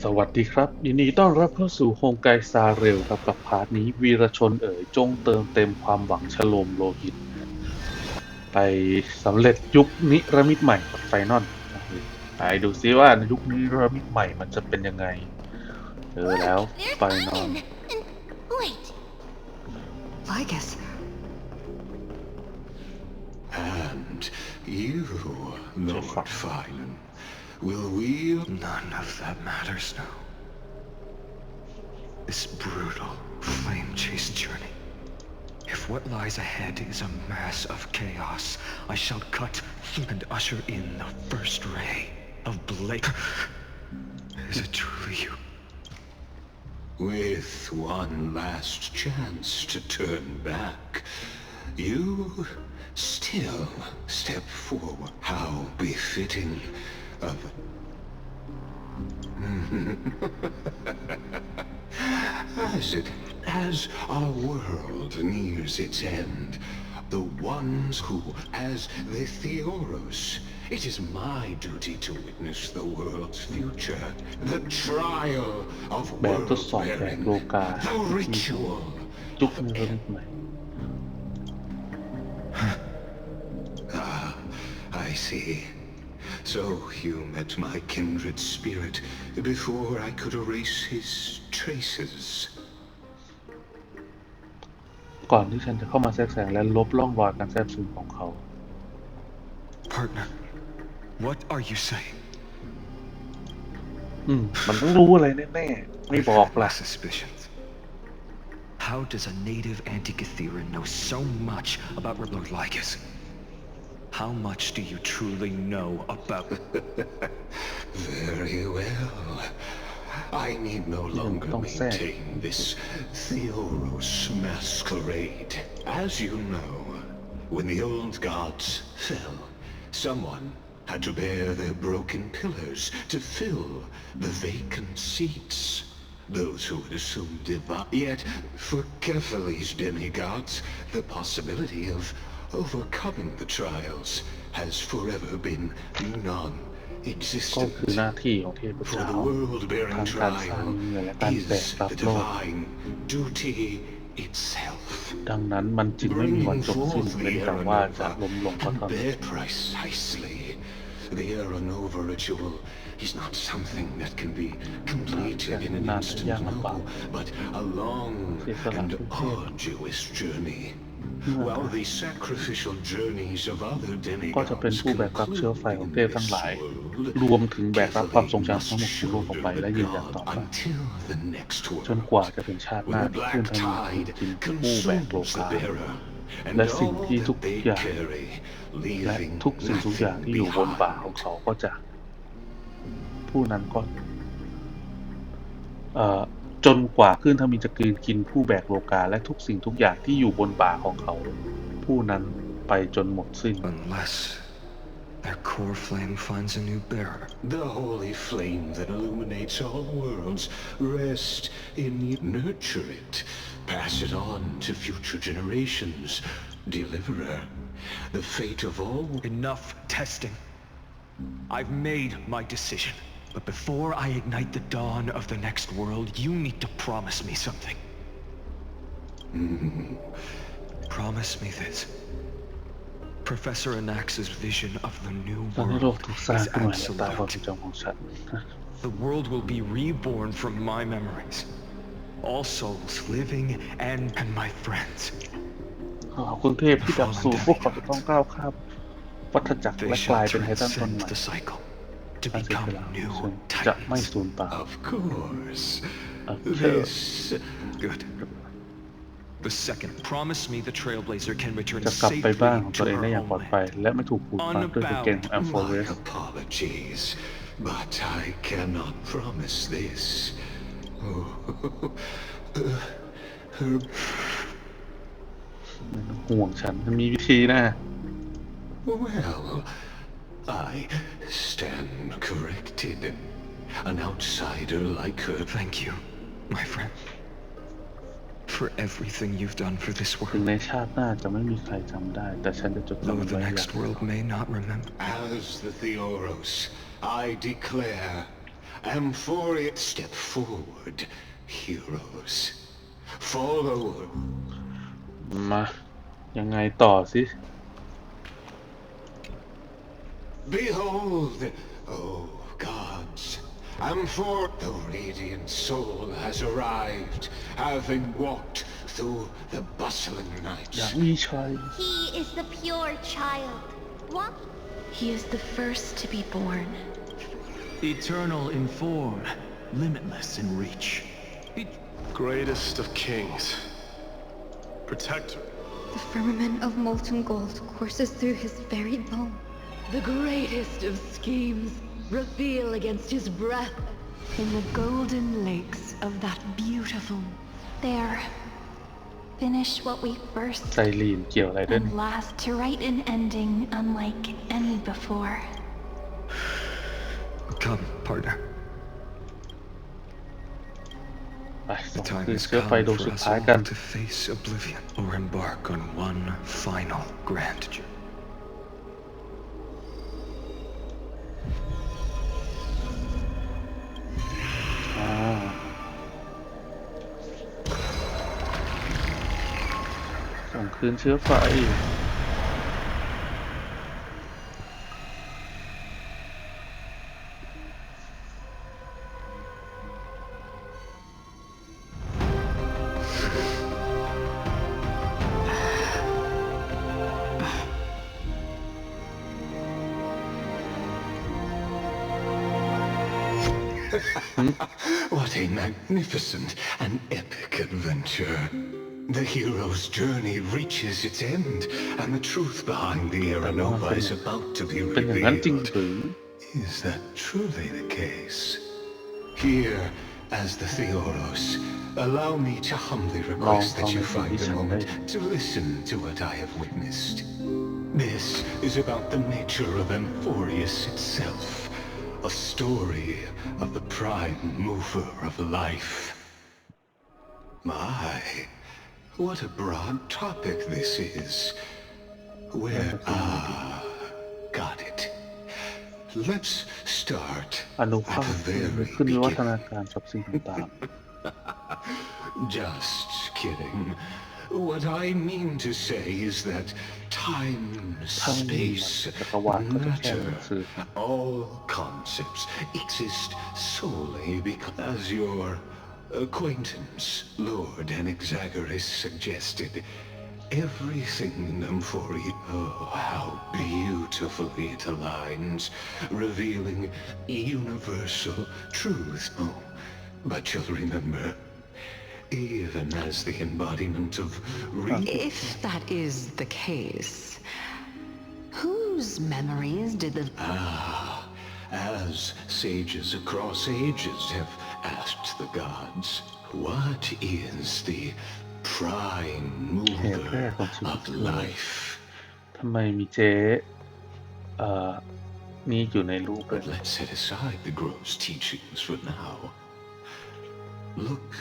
สวัสดีครับ ยินดีต้อนรับเข้าสู่โฮมไกซาเรลครับกับพาร์ทนี้วีรชนเอ๋ยจงเติมเต็มความหวังฉโลมโลหิต ไปสำเร็จยุคนิรมิตใหม่กับไฟนอลไปดูซิว่าในยุคนิรมิตใหม่มันจะเป็นยังไงเจอแล้ว There's ไฟนอล Ivan. And wait, Vigus, And you, Lord Finan, will wield none of that matters now. This brutal, flame-chased journey. If what lies ahead is a mass of chaos, I shall cut through and usher in the first ray of Blake. Is it truly you? With one last chance to turn back, you still step forward. How befitting. as it, as our world nears its end, the ones who, as the Theoros, it is my duty to witness the world's future, the trial of world-bearing, the ritual of Ah, I see. So you met my kindred spirit before I could erase his traces. ก่อนที่ฉันจะเข้ามาแทรกแซงและลบร่องรอยการแทรกซึมของเขา Partner, what are you saying? อืม มันต้องรู้อะไรแน่ๆ ไม่บอกล่ะ My suspicions. How does a native Antikythera know so much about Lord Lycus? How much do you truly know about... Very well. I need no longer don't say. maintain this Theoros masquerade. As you know, when the old gods fell, someone had to bear their broken pillars to fill the vacant seats. Those who had assumed divine... Yet, for Kephales's demigods, the possibility of overcoming the trials has forever been ก็คือ non-existent. หน้าที่ของเทพ For เจ้า the world-bearing ทางการสร้าง trial เงินและการแบก is รับ the โลก divine duty itself. ดังนั้นมันจึงไม่มีวัน Bringing จบสิ้น forth เว้น the แต่ว่าจะ Aranova ล้มลงก็เท่า and นั้น bear precisely. The Aranova ritual is not something that can be completed in an instant, no, but a long and arduous journey. While the sacrificial journeys of other ก็จะเป็น demigods ผู้แบกรับเชื้อไฟ conclude ของ in เทพทั้ง this หลาย world, รวมถึงแบกรับความทรงจำทั้งหมด must ของโลกออกไปและ shoulder ยืน the ยันต่อ god ไป until the next จนกว่า world. จะเป็นชาติห When น้า the ที่ black ขึ้นทาง tide กินผู้แบกโล consumes the กา bearer and และสิ่ง all ที่ทุก that they อย่าง carry, และ leaving ทุกสิ่งทุกอย่าง nothing ที่อยู่บนบ่าของ behind. เขาก็จะ ผู้นั้นก็เอ่อจนกว่าคลื่นทมินจะกลืนกินผู้แบกโลกาและทุกสิ่งทุกอย่างที่อยู่บนบ่าของเขา ผู้นั้นไปจนหมดสิ้น Unless their core flame finds a new bearer. The holy flame that illuminates all worlds. Rest in you. Nurture it. Pass it on to future generations. Deliverer. The fate of all... Enough testing. I've made my decision. But before I ignite the dawn of the next world, you need to promise me something. Promise me this. Professor Anax's vision of the new ตอนนี้โลก world ถูกสร้าง is ขึ้นมาในตาความทร absolute. งจำของฉัน The world will be reborn from my memories. All souls living and, and my friends. ขอบคุณเทพที่ดับสูญพวกเขาจะต้องก้าวข้ามวัฏจักร They และกลาย shall เป็นไททันตน transcend ใหม่ the cycle to การเสีย become สละของ new ฉันจะไม่ titans. สูญเปล่า Of course. Okay. This... Good. The second, promise me the Trailblazer can return จะกลับไป safely บ้านของตัว to เอง her ได้อย่างปลอดภัย homeland. และไม่ถูกผูกมัดด้วยกางเกงของแอมโฟเร My ส apologies, but I cannot promise this. Oh, uh, her ไม่ต้องห่วงฉันมันมีวิธีนะ Well, I stand corrected. An outsider like her. Thank you, my friend. For everything you've done for this ถึง world. ในชาติหน้าจะไม่มีใครจำได้ แต่ฉันจะจดจำ Though มัน the ไว้อย่าง next world may not remember. As the Theoros, I declare Amphoria, step forward, heroes. Follow มา ยังไงต่อสิ Behold, O gods, and for the radiant soul has arrived, having walked through the bustling nights. He is the pure child. What? He is the first to be born. Eternal in form, limitless in reach. Be Greatest of kings. Protector. The firmament of molten gold courses through his very bones The greatest of schemes reveal against his breath in the golden lakes of that beautiful There. Finish what we first ใจลีนเกี่ยวอะไรด้วย and last to write an ending unlike any before. Come, partner. ไปส่ The ง time คืน has เชื้อไฟ come ดวง for สุด us ท้าย all กัน to face oblivion or embark on one final grand journey. คืนเชื้อไฟ What a magnificent and epic adventure. The hero's journey reaches its end, and the truth behind the Aranova is about to be revealed. Is that truly the case? Here, as the Theoros, allow me to humbly request that you find a moment to listen to what I have witnessed. This is about the nature of Emporius itself, a story of the prime mover of life. My, what a broad topic this is. Where, ah, got it. Let's start อนุ at ภาค the very ขึ้นวิวัฒ beginning. นาการกับสิ่งต่าง Just kidding. What I mean to say is that time, Time, space,จักรวาลก็จะแค่หนังสือ matter, all concepts exist solely because, as your acquaintance, Lord Anaxagoras suggested, everything in Amphoria, oh, how beautifully it aligns, revealing universal truth. Oh, but you'll remember, even as the embodiment of If that is the case, whose memories did the Ah, as sages across ages have asked the gods, what is the prime mover of life? ๆทำไมมีเจ๊เอ่อนี่อยู่ในรูปเลย But let's set aside the gross teachings for now. Look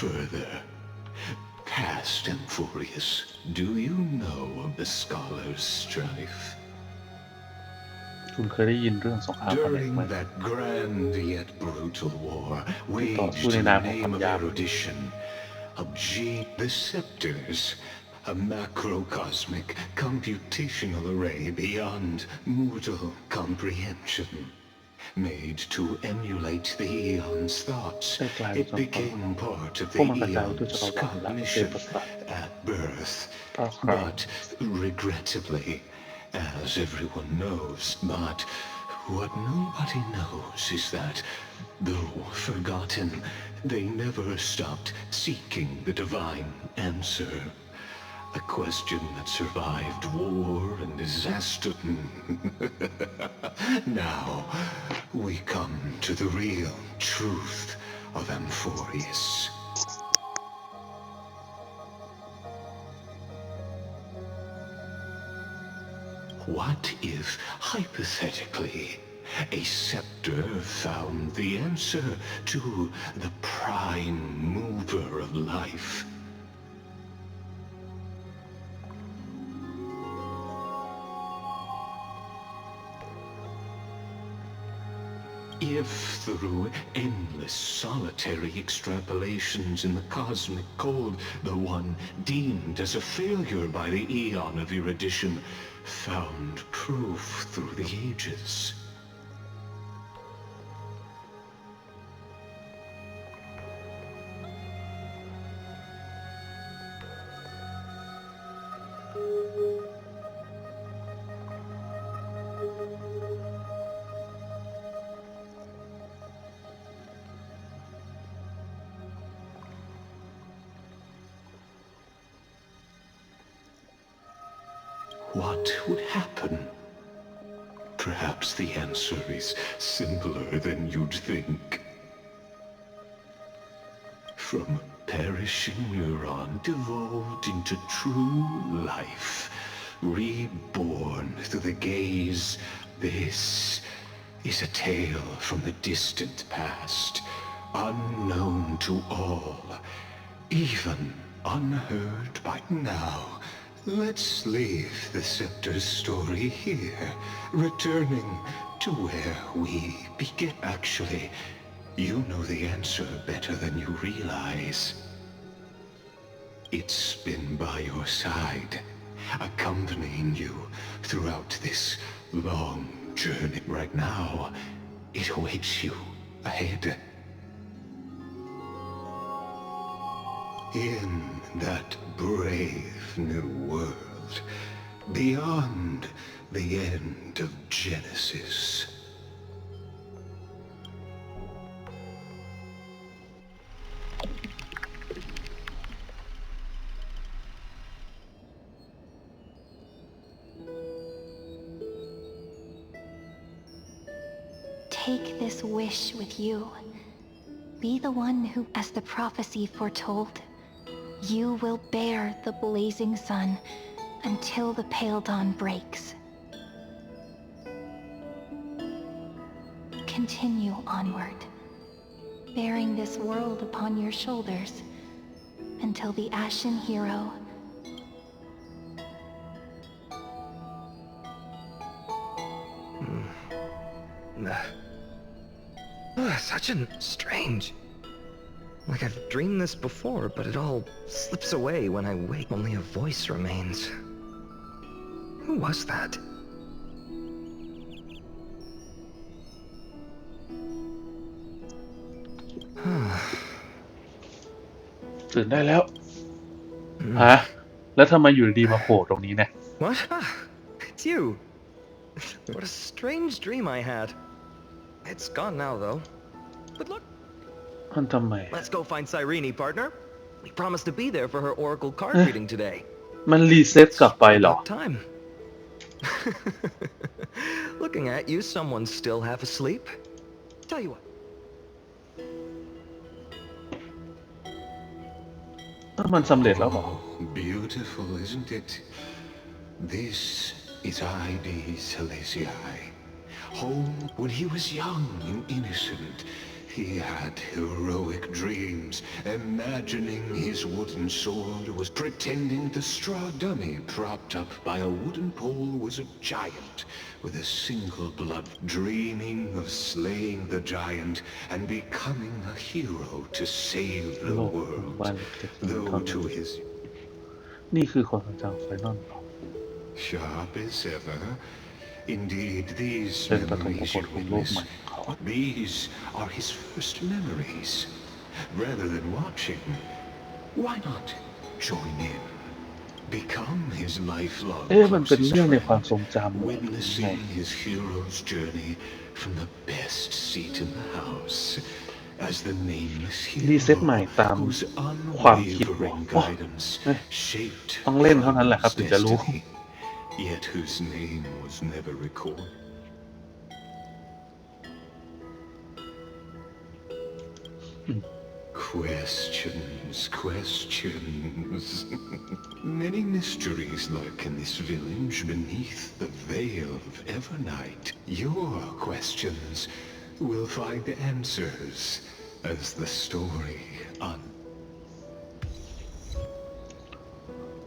further. Past Amphorius, do you know of the scholar's strife? คุณเคยได้ยินเรื่องสงครามเขมรไหมต่อสู้ในนามของคำยาม of G receptors, a macrocosmic computational array beyond mortal comprehension. Made to emulate the Eon's thoughts, it became part of the Eon's cognition at birth. But regrettably, as everyone knows, but what nobody knows is that, though forgotten, they never stopped seeking the divine answer. A question that survived war and disaster. now, we come to the real truth of Amphorius. What if, hypothetically, a scepter found the answer to the prime mover of life? If through endless solitary extrapolations in the cosmic cold, the one deemed as a failure by the eon of erudition found proof through the ages. What would happen? Perhaps the answer is simpler than you'd think. From perishing neuron devolved into true life, reborn through the gaze, this is a tale from the distant past, unknown to all, even unheard by now. Let's leave the Scepter's story here, returning to where we begin. Actually, you know the answer better than you realize. It's been by your side, accompanying you throughout this long journey. Right now, it awaits you ahead. In that brave new world, beyond the end of Genesis. Take this wish with you. Be the one who, as the prophecy foretold, you will bear the blazing sun until the pale dawn breaks. Continue onward, bearing this world upon your shoulders until the Ashen Hero Such an strange. Like I've dreamed this before, but it all slips away when I wake. Only a voice remains. Who was that? ตื่นได้แล้วฮะแล้วทำไมอยู่ดีๆมาโผล่ตรงนี้เนี่ย What? Ah, it's you. what a strange dream I had. It's gone now, though. But look, มันทำไม let's go find Cyrene, partner. We promised to be there for her oracle card Huh? reading today. มันรีเซ็ตกลับไปเหรอ About time. Looking at you, someone's still half asleep. Tell you what, ถ้ามันสำเร็จแล้วเหรอ Beautiful, isn't it? This is I.D. Silesiae. Home when he was young and innocent. He had heroic dreams, imagining his wooden sword was pretending the straw dummy propped up by a wooden pole was a giant with a single blood, dreaming of slaying the giant and becoming a hero to save the โลก world. บ้านเล็กๆที่มันท Though to his ำนี่คือคนของจางไฟนอลเหรอ Sharp as ever. Indeed, these เป็นปฐม memories บท you ของโลก witness, ใหม่ของเขา these are his first memories. Rather than watching, why not join in? Become his lifelong เอ๊ะมันเป็น closest เรื่องในความ friend, ทรงจำเหรอ witnessing his hero's journey from the best seat in the house as the nameless รีเซ็ต hero ใหม่ตาม whose ความคิดเหรอ unwavering โอ้ guidance เอ๊ะ shaped ต้องเล่นเท่านั้นแหละครับถึงจะรู้ destiny, yet whose name was never recorded. Questions, questions. Many mysteries lurk in this village beneath the veil of Evernight. Your questions will find answers as the story un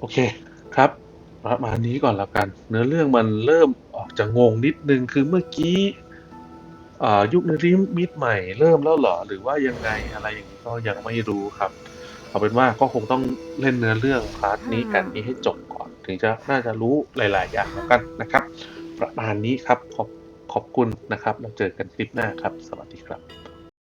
โอเคครับ ประมาณนี้ก่อนแล้วกัน เนื้อเรื่องมันเริ่มออกจะงงนิดนึงคือเมื่อกี้อ่ายุคนิริมิตใหม่เริ่มแล้วเหรอหรือว่ายังไงอะไรอย่างนี้ก็ยังไม่รู้ครับ เอาเป็นว่าก็คงต้องเล่นเนื้อเรื่องพาร์ทนี้แอนนี้ให้จบก่อน ถึงจะน่าจะรู้หลาย ๆ อย่างแล้วกันนะครับ ประมาณนี้ครับขอบขอบคุณนะครับแล้วเจอกันคลิปหน้าครับ สวัสดีครับ